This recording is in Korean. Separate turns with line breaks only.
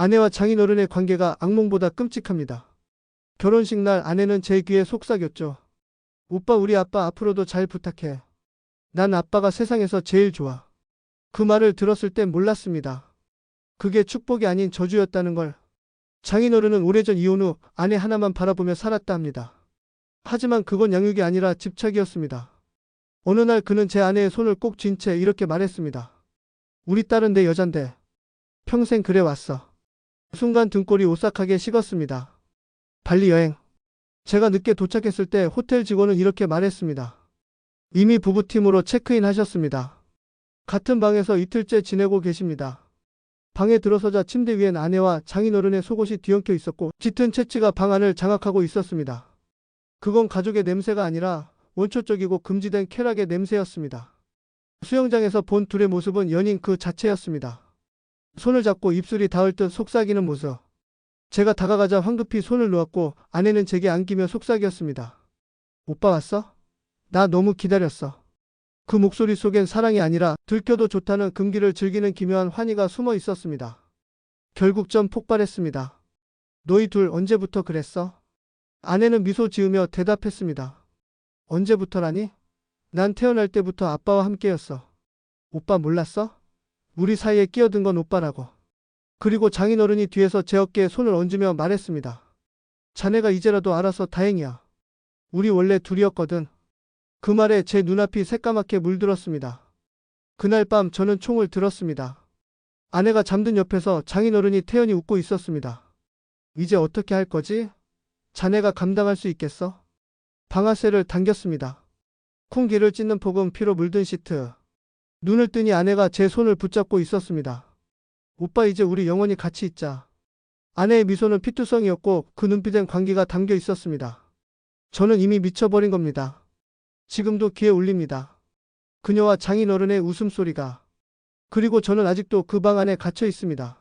아내와 장인어른의 관계가 악몽보다 끔찍합니다. 결혼식 날 아내는 제 귀에 속삭였죠. 오빠 우리 아빠 앞으로도 잘 부탁해. 난 아빠가 세상에서 제일 좋아. 그 말을 들었을 땐 몰랐습니다. 그게 축복이 아닌 저주였다는 걸. 장인어른은 오래전 이혼 후 아내 하나만 바라보며 살았다 합니다. 하지만 그건 양육이 아니라 집착이었습니다. 어느 날 그는 제 아내의 손을 꼭 쥔 채 이렇게 말했습니다. 우리 딸은 내 여잔데 평생 그래 왔어. 순간 등골이 오싹하게 식었습니다. 발리 여행. 제가 늦게 도착했을 때 호텔 직원은 이렇게 말했습니다. 이미 부부팀으로 체크인 하셨습니다. 같은 방에서 이틀째 지내고 계십니다. 방에 들어서자 침대 위엔 아내와 장인어른의 속옷이 뒤엉켜 있었고 짙은 채취가 방 안을 장악하고 있었습니다. 그건 가족의 냄새가 아니라 원초적이고 금지된 쾌락의 냄새였습니다. 수영장에서 본 둘의 모습은 연인 그 자체였습니다. 손을 잡고 입술이 닿을 듯 속삭이는 모습. 제가 다가가자 황급히 손을 놓았고 아내는 제게 안기며 속삭였습니다. 오빠 왔어? 나 너무 기다렸어. 그 목소리 속엔 사랑이 아니라 들켜도 좋다는 금기를 즐기는 기묘한 환희가 숨어 있었습니다. 결국 좀 폭발했습니다. 너희 둘 언제부터 그랬어? 아내는 미소 지으며 대답했습니다. 언제부터라니? 난 태어날 때부터 아빠와 함께였어. 오빠 몰랐어? 우리 사이에 끼어든 건 오빠라고. 그리고 장인어른이 뒤에서 제 어깨에 손을 얹으며 말했습니다. 자네가 이제라도 알아서 다행이야. 우리 원래 둘이었거든. 그 말에 제 눈앞이 새까맣게 물들었습니다. 그날 밤 저는 총을 들었습니다. 아내가 잠든 옆에서 장인어른이 태연히 웃고 있었습니다. 이제 어떻게 할 거지? 자네가 감당할 수 있겠어? 방아쇠를 당겼습니다. 콩기를 찢는 폭음 피로 물든 시트. 눈을 뜨니 아내가 제 손을 붙잡고 있었습니다. 오빠 이제 우리 영원히 같이 있자. 아내의 미소는 피투성이었고 그 눈빛엔 광기가 담겨 있었습니다. 저는 이미 미쳐버린 겁니다. 지금도 귀에 울립니다. 그녀와 장인어른의 웃음소리가. 그리고 저는 아직도 그 방 안에 갇혀 있습니다.